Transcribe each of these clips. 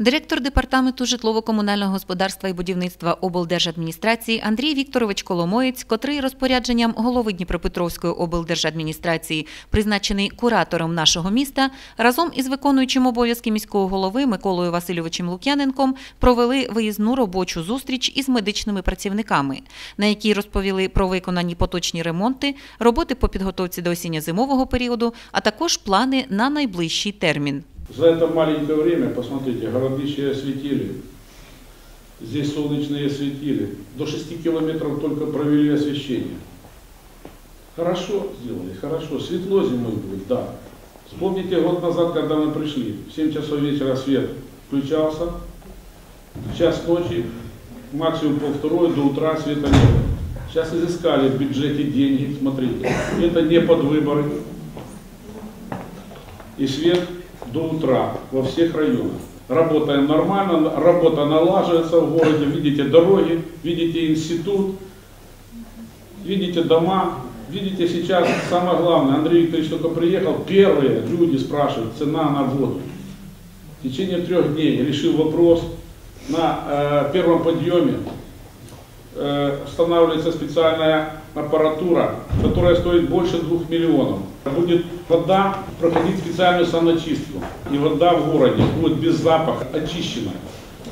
Директор департаменту житлово-комунального господарства і будівництва облдержадміністрації Андрій Вікторович Коломоєць, котрий розпорядженням голови Дніпропетровської облдержадміністрації призначений куратором нашого міста, разом із виконуючим обов'язки міського голови Миколою Васильовичем Лук'яненком провели виїзну робочу зустріч із медичними працівниками, на якій розповіли про виконані поточні ремонти, роботи по підготовці до осінньо-зимового періоду, а також плани на найближчий термін. За это маленькое время, посмотрите, городище осветили. Здесь солнечные осветили. До 6 километров только провели освещение. Хорошо сделали, хорошо. Светло зимой будет, да. Вспомните год назад, когда мы пришли. В 7 часов вечера свет включался. Час ночи, максимум полвторой, до утра света не было. Сейчас изыскали в бюджете деньги, смотрите. Это не под выборы. И свет до утра во всех районах. Работаем нормально, работа налаживается в городе, видите дороги, видите институт, видите дома, видите сейчас самое главное, Андрей Викторович только приехал, первые люди спрашивают, цена на воду. В течение трех дней решил вопрос на э, первом подъеме, устанавливается специальная аппаратура, которая стоит больше двух миллионов. Будет вода проходить специальную саночистку. И вода в городе будет без запаха, очищенная.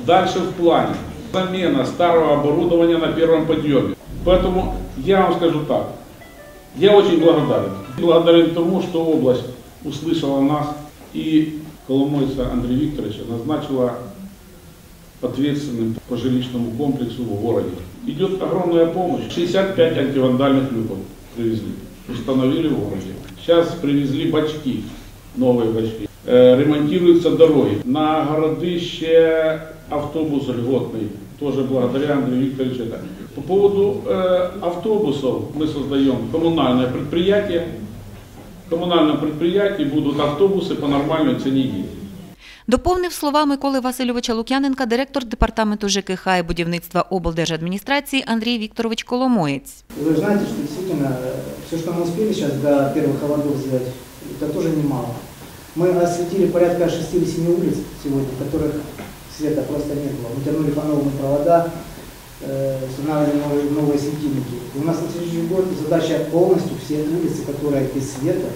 Дальше в плане замена старого оборудования на первом подъеме. Поэтому я вам скажу так. Я очень благодарен. Благодарен тому, что область услышала нас и Коломойца Андрея Викторовича назначила ответственным по жилищному комплексу в городе. Идет огромная помощь. 65 антивандальных люков привезли, установили в городе. Сейчас привезли бачки, новые бачки. Э, Ремонтируются дороги. На городище автобус льготный, тоже благодаря Андрею Викторовичу. это. По поводу э, автобусов мы создаем коммунальное предприятие. В коммунальном предприятии будут автобусы по нормальной цене ездить. Доповнив слова Миколи Васильовича Лук'яненка директор департаменту ЖКХ і будівництва облдержадміністрації Андрій Вікторович Коломоєць. Вы знаете, что действительно все, что мы успели сейчас до первых холодов сделать, это тоже немало. Мы осветили порядка 6 или 7 улиц сегодня, в которых света просто не было. Мы тянули по новым провода, э, устанавливали новые, новые светильники. И у нас на следующий год задача полностью все улицы, которые без света,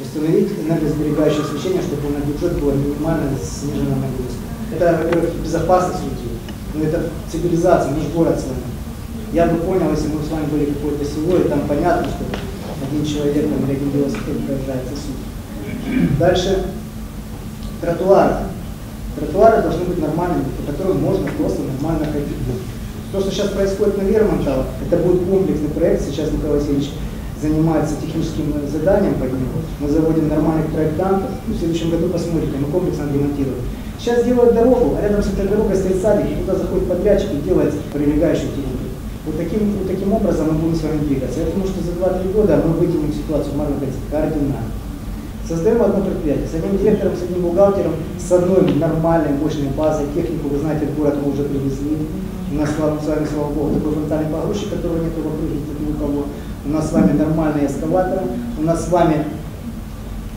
установить энергосберегающее освещение, чтобы на бюджет было минимально снижена нагрузка. Это, во-первых, безопасность людей, но это цивилизация, наш город с вами. Я бы понял, если мы с вами были какое-то село, и там понятно, что один человек там, велосипед проезжает за сутки. Дальше тротуары. Тротуары должны быть нормальными, по которым можно просто нормально ходить. То, что сейчас происходит на Лермонтова, это будет комплексный проект. Сейчас Николай Васильевич занимается техническим заданием по нему. Мы заводим нормальных проектантов. В следующем году посмотрите, мы комплексно ремонтируем. Сейчас делают дорогу, а рядом с этой дорогой стоит садик, и туда заходит подрядчик и делает прилегающую территорию. Вот таким, вот таким образом мы будем с вами двигаться. Я думаю, что за 2-3 года мы выйдем ситуацию, можно сказать, кардинально. Создаем одно предприятие с одним директором, с одним бухгалтером, с одной нормальной мощной базой. Технику, вы знаете, в город мы уже привезли. У нас с вами, слава богу, такой фронтальный погрузчик, которого нет в округе ни у кого. У нас с вами нормальные эскаваторы. У нас с вами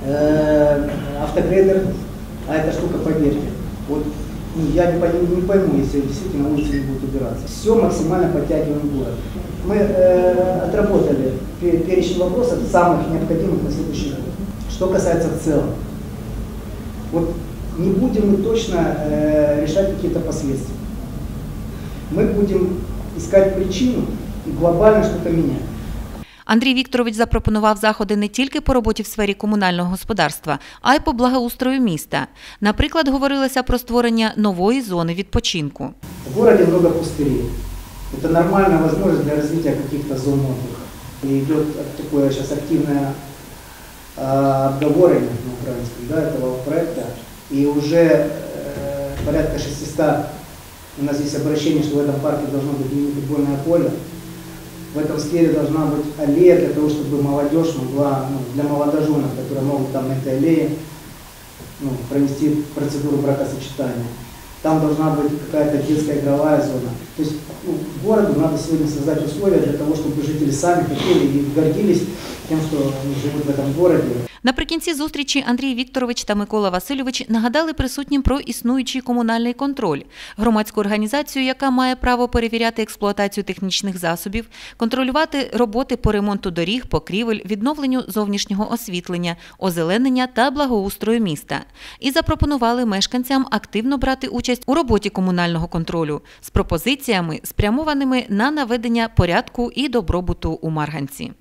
э, автогрейдер. А эта штука, поверьте, вот ну, я не, пойму, не пойму, если действительно улицы не будут убираться. Все максимально подтягиваем город. Мы э, отработали пе- перечень вопросов самых необходимых на следующий год. Что касается в целом. Вот не будем мы точно э, решать какие-то последствия. Мы будем искать причину и глобально что-то менять. Андрій Вікторович запропонував заходи не тільки по роботі в сфері комунального господарства, а й по благоустрою міста. Наприклад, говорилося про створення нової зони відпочинку. В городе много пустырей. Это нормальная возможность для развития каких-то зон отдыха. И идет такое сейчас активное а, обговорение на украинском да, этого проекта. И уже э, порядка 600 у нас есть обращение, что в этом парке должно быть мини-футбольное поле. В этом сквере должна быть аллея для того, чтобы молодежь могла, ну, для молодоженов, которые могут там на этой аллее ну, провести процедуру бракосочетания. Там должна быть какая-то детская игровая зона. То есть ну, городу надо сегодня создать условия для того, чтобы жители сами хотели и гордились тем, что они живут в этом городе. Наприкінці зустрічі Андрій Вікторович та Микола Васильович нагадали присутнім про існуючий комунальний контроль, громадську організацію, яка має право перевіряти експлуатацію технічних засобів, контролювати роботи по ремонту доріг, покрівель, відновленню зовнішнього освітлення, озеленення та благоустрою міста. І запропонували мешканцям активно брати участь у роботі комунального контролю з пропозиціями, спрямованими на наведення порядку і добробуту у Марганці.